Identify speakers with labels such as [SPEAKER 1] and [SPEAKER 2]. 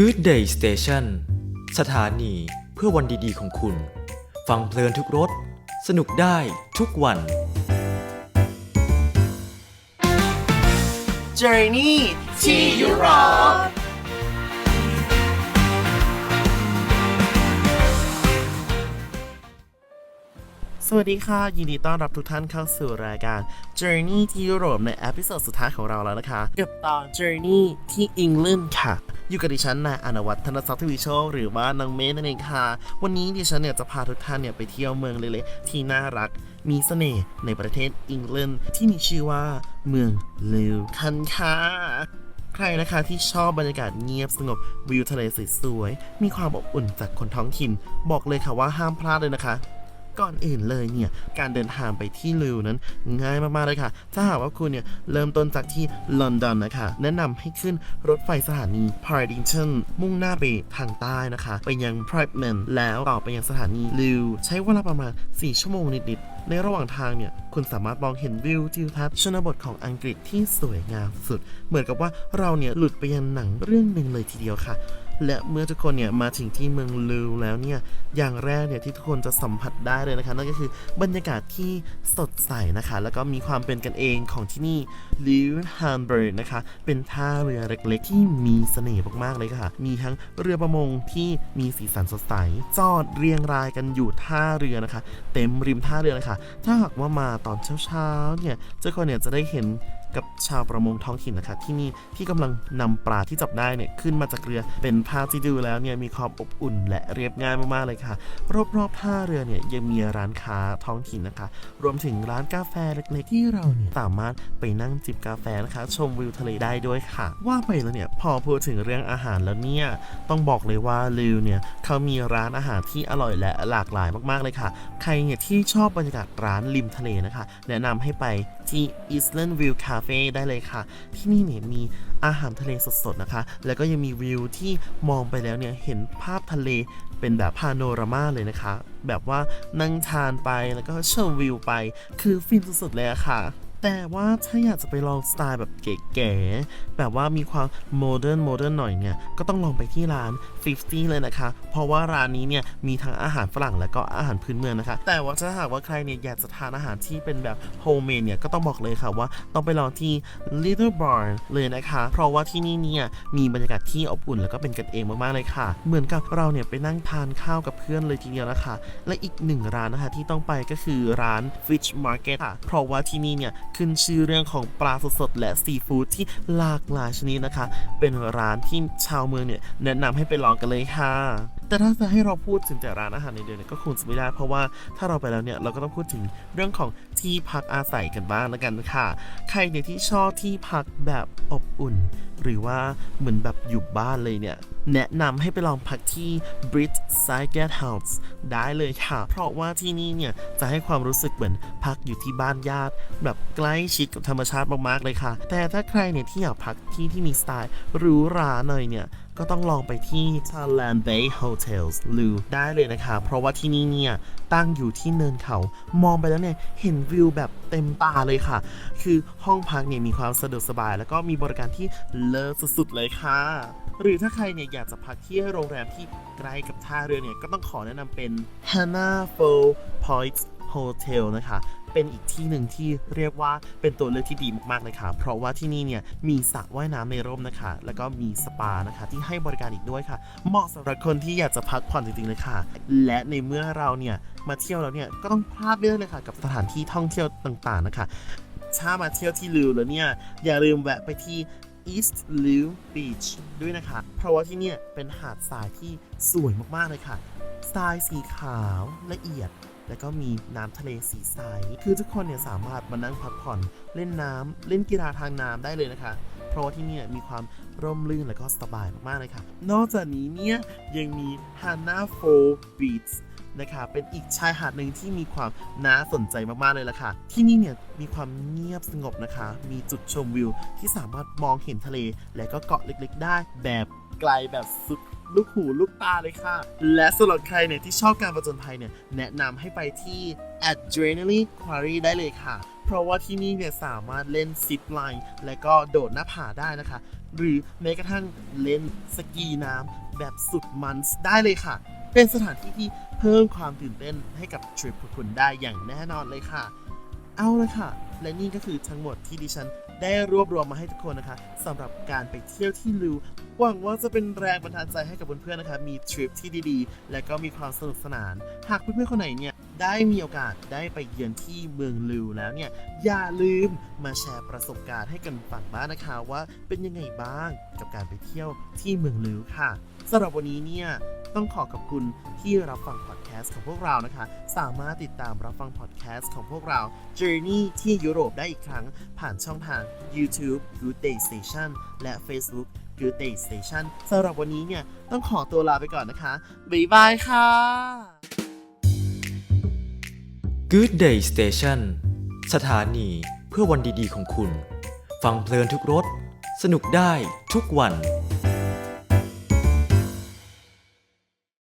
[SPEAKER 1] Good Day Station สถานีเพื่อวันดีๆของคุณ ฟังเพลินทุกรถ สนุกได้ทุกวัน
[SPEAKER 2] Journey ที่ยุโรปสวัสดีค่ะ ยินดีต้อนรับทุกท่านเข้าสู่รายการ Journey ที่ยุโรปในเอพิโซดสุดท้ายของเราแล้วนะคะ กับตอน Journey ที่อังกฤษค่ะ อยู่กับดิฉันนายอนวัฒน์ธนศักดิ์ทวีโชคหรือว่าน้องเมย์นั่นเองค่ะ วันนี้ดิฉันเนี่ยจะพาทุกท่านเนี่ยไปเที่ยวเมืองเล็กๆที่น่ารัก มีเสน่ห์ในประเทศอังกฤษที่มีชื่อว่าเมืองลิวคันค่ะใครนะคะที่ชอบบรรยากาศเงียบสงบวิวทะเลสวยๆมีความอบอุ่นจากคนท้องถิ่น บอกเลยค่ะว่าห้ามพลาดเลยนะคะ ก่อนอื่นเลยเนี่ยการเดินทางไปที่ลิวนั้น ง่ายมากๆเลยค่ะ ถ้าหากว่าคุณเนี่ยเริ่มต้นจากที่ลอนดอนนะคะ แนะนำให้ขึ้นรถไฟสถานี Paddington มุ่งหน้าไปทางใต้นะคะ ไปยัง p r i m a n แล้วต่อไปยังสถานีลิวใช้เวลาประมาณ 4 ชั่วโมงนิดๆ ในระหว่างทางเนี่ยคุณสามารถมองเห็นวิวทิวทัศน์ชนบทของอังกฤษที่สวยงามสุด เหมือนกับว่าเราเนี่ยหลุดไปยังหนังเรื่องหนึ่งเลยทีเดียวค่ะ และเมื่อทุกคนเนี่ยมาถึงที่เมืองลูแล้วเนี่ยอย่างแรกเนี่ยที่ทุกคนจะสัมผัสได้เลยนะคะนั่นก็คือบรรยากาศที่สดใสนะคะ แล้วก็มีความเป็นกันเองของที่นี่ลิวฮันเบิร์กนะคะ เป็นท่าเรือเล็กๆ ที่มีเสน่ห์มากๆเลยค่ะ มีทั้งเรือประมงที่มีสีสันสดใสจอดเรียงรายกันอยู่ท่าเรือนะคะ เต็มริมท่าเรือเลยค่ะ ถ้าหากว่ามาตอนเช้าๆเนี่ยเจ้าคนเนี่ยจะได้เห็น กับชาวประมงท้องถิ่นนะคะที่นี่ที่กำลังนำปลาที่จับได้เนี่ยขึ้นมาจากเรือเป็นภาพที่ดูแล้วเนี่ยมีความอบอุ่นและเรียบง่ายมากๆเลยค่ะ รอบๆท่าเรือเนี่ยยังมีร้านค้าท้องถิ่นนะคะ รวมถึงร้านกาแฟเล็กๆ ที่เราเนี่ยสามารถไปนั่งจิบกาแฟนะคะ ชมวิวทะเลได้ด้วยค่ะ ว่าไปแล้วเนี่ยพอพูดถึงเรื่องอาหารแล้วเนี่ยต้องบอกเลยว่าลิวเนี่ยเขามีร้านอาหารที่อร่อยและหลากหลายมากๆเลยค่ะ ใครเนี่ยที่ชอบบรรยากาศร้านริมทะเลนะคะ แนะนำให้ไป ที่ Island View Cafe ได้เลยค่ะ ที่นี่เนี่ยมีอาหารทะเลสดๆนะคะ แล้วก็ยังมีวิวที่มองไปแล้วเนี่ยเห็นภาพทะเลเป็นแบบพาโนรามาเลยนะคะ แบบว่านั่งทานไปแล้วก็ชมวิวไป คือฟินสุดๆเลยะค่ะ แต่ว่าถ้าอยากจะไปลองสไตล์แบบเก๋ๆแบบว่ามีความโมเดิร์นโมเดิร์นหน่อยเนี่ย ก็ต้องลองไปที่ร้าน 50 เลยนะคะ เพราะว่าร้านนี้เนี่ย มีทั้งอาหารฝรั่งและก็อาหารพื้นเมืองนะคะ แต่ว่าถ้าหากว่าใครเนี่ย อยากจะทานอาหารที่เป็นแบบโฮมเมดเนี่ย ก็ต้องบอกเลยค่ะว่าต้องไปลองที่ Little Barn เลยนะคะ เพราะว่าที่นี่เนี่ย มีบรรยากาศที่อบอุ่นแล้วก็เป็นกันเองมากๆเลยค่ะ เหมือนกับเราเนี่ยไปนั่งทานข้าวกับเพื่อนเลยทีเดียวนะคะ และอีกหนึ่งร้านนะคะที่ต้องไปก็คือร้าน Fish Market ค่ะ เพราะว่าที่นี่เนี่ยขึ้นชื่อเรื่องของปลาสดๆและซีฟู้ดที่หลากหลายชนิดนะคะ เป็นร้านที่ชาวเมืองเนี่ยแนะนำให้ไปลองกันเลยค่ะแต่ถ้าจะให้เราพูดถึงแต่ร้านอาหารในเดือนเนี่ยก็คงจะไม่ได้เพราะว่าถ้าเราไปแล้วเนี่ยเราก็ต้องพูดถึงเรื่องของที่พักอาศัยกันบ้างแล้วกันค่ะ ใครเนี่ยที่ชอบที่พักแบบอบอุ่น หรือว่าเหมือนแบบอยู่บ้านเลยเนี่ยแนะนำให้ไปลองพักที่ Brit s i g e t House ได้เลยค่ะ เพราะว่าที่นี่เนี่ยจะให้ความรู้สึกเหมือนพักอยู่ที่บ้านญาติ แบบใกล้ชิดกับธรรมชาติมากๆเลยค่ะ แต่ถ้าใครเนี่ยที่อยากพักที่ที่มีสไตล์หรูหราหน่อยเนี่ยก็ต้องลองไปที่ Thailand Bay Hotels หรือได้เลยนะคะ เพราะว่าที่นี่เนี่ย ตั้งอยู่ที่เนินเขา มองไปแล้วเนี่ย เห็นวิวแบบเต็มตาเลยค่ะ คือห้องพักเนี่ยมีความสะดวกสบาย แล้วก็มีบริการที่เลิศสุดๆเลยค่ะ หรือถ้าใครเนี่ยอยากจะพักที่โรงแรมที่ใกล้กับท่าเรือเนี่ย ก็ต้องขอแนะนำเป็น Hana Four Points Hotel นะคะ เป็นอีกที่หนึ่งที่เรียกว่าเป็นตัวเลือกที่ดีมากๆเลยค่ะ เพราะว่าที่นี่เนี่ยมีสระว่ายน้ำในร่มนะคะ แล้วก็มีสปานะคะ ที่ให้บริการอีกด้วยค่ะ เหมาะสำหรับคนที่อยากจะพักผ่อนจริงๆเลยค่ะ และในเมื่อเราเนี่ยมาเที่ยวแล้วเนี่ยก็ต้องพลาดไม่ได้เลยค่ะ กับสถานที่ท่องเที่ยวต่างๆนะคะถ้ามาเที่ยวที่ลิวแล้วเนี่ยอย่าลืมแวะไปที่ East Liu Beach ด้วยนะคะ เพราะว่าที่เนี่ยเป็นหาดทรายที่สวยมากๆเลยค่ะ ทรายสีขาวละเอียด แล้วก็มีน้ำทะเลสีใส คือทุกคนเนี่ยสามารถมานั่งพักผ่อน เล่นน้ำเล่นกีฬาทางน้ำได้เลยนะคะ เพราะว่าที่นี่มีความร่มรื่นและก็สบายมากๆเลยค่ะ นอกจากนี้เนี่ยยังมี Hana f o Beach นะคะเป็นอีกชายหาดหนึ่งที่มีความน่าสนใจมากๆเลยล่ะค่ะ ที่นี่เนี่ยมีความเงียบสงบนะคะ มีจุดชมวิวที่สามารถมองเห็นทะเล และก็เกาะเล็กๆ ได้แบบ ไกลแบบสุดลูกหูลูกตาเลยค่ะ และสำหรับใครเนี่ยที่ชอบการประจนภัยเนี่ยแนะนำให้ไปที่ Adrenaline Quarry ได้เลยค่ะ เพราะว่าที่นี่เนี่ยสามารถเล่นซิปไลน์และก็โดดหน้าผาได้นะคะ หรือแม้กระทั่งเล่นสกีน้ำแบบสุดมันส์ได้เลยค่ะ เป็นสถานที่ที่เพิ่มความตื่นเต้นให้กับทริปของคุณได้อย่างแน่นอนเลยค่ะ เอาละค่ะ และนี่ก็คือทั้งหมดที่ดิฉันได้รวบรวมมาให้ทุกคนนะคะสำหรับการไปเที่ยวที่ลูหวังว่าจะเป็นแรงบันดาลใจให้กับเพื่อนๆนะคะ มีทริปที่ดีๆ และก็มีความสนุกสนาน หากเพื่อนๆคนไหนเนี่ยได้มีโอกาสได้ไปเยือนที่เมืองลูแล้วเนี่ยอย่าลืมมาแชร์ประสบการณ์ให้กันฟังบ้างนะคะว่าเป็นยังไงบ้างกับการไปเที่ยวที่เมืองลูค่ะสำหรับวันนี้เนี่ย ต้องขอขอบคุณที่รับฟังพอดแคสต์ของพวกเรานะคะ สามารถติดตามรับฟังพอดแคสต์ของพวกเรา Journey ที่ยุโรปได้อีกครั้ง ผ่านช่องทาง YouTube Good Day Station และ Facebook Good Day Station สำหรับวันนี้เนี่ย ต้องขอตัวลาไปก่อนนะคะ บ๊ายบายค่ะ
[SPEAKER 1] Good Day Station สถานีเพื่อวันดีๆของคุณ ฟังเพลินทุกรถ สนุกได้ทุกวัน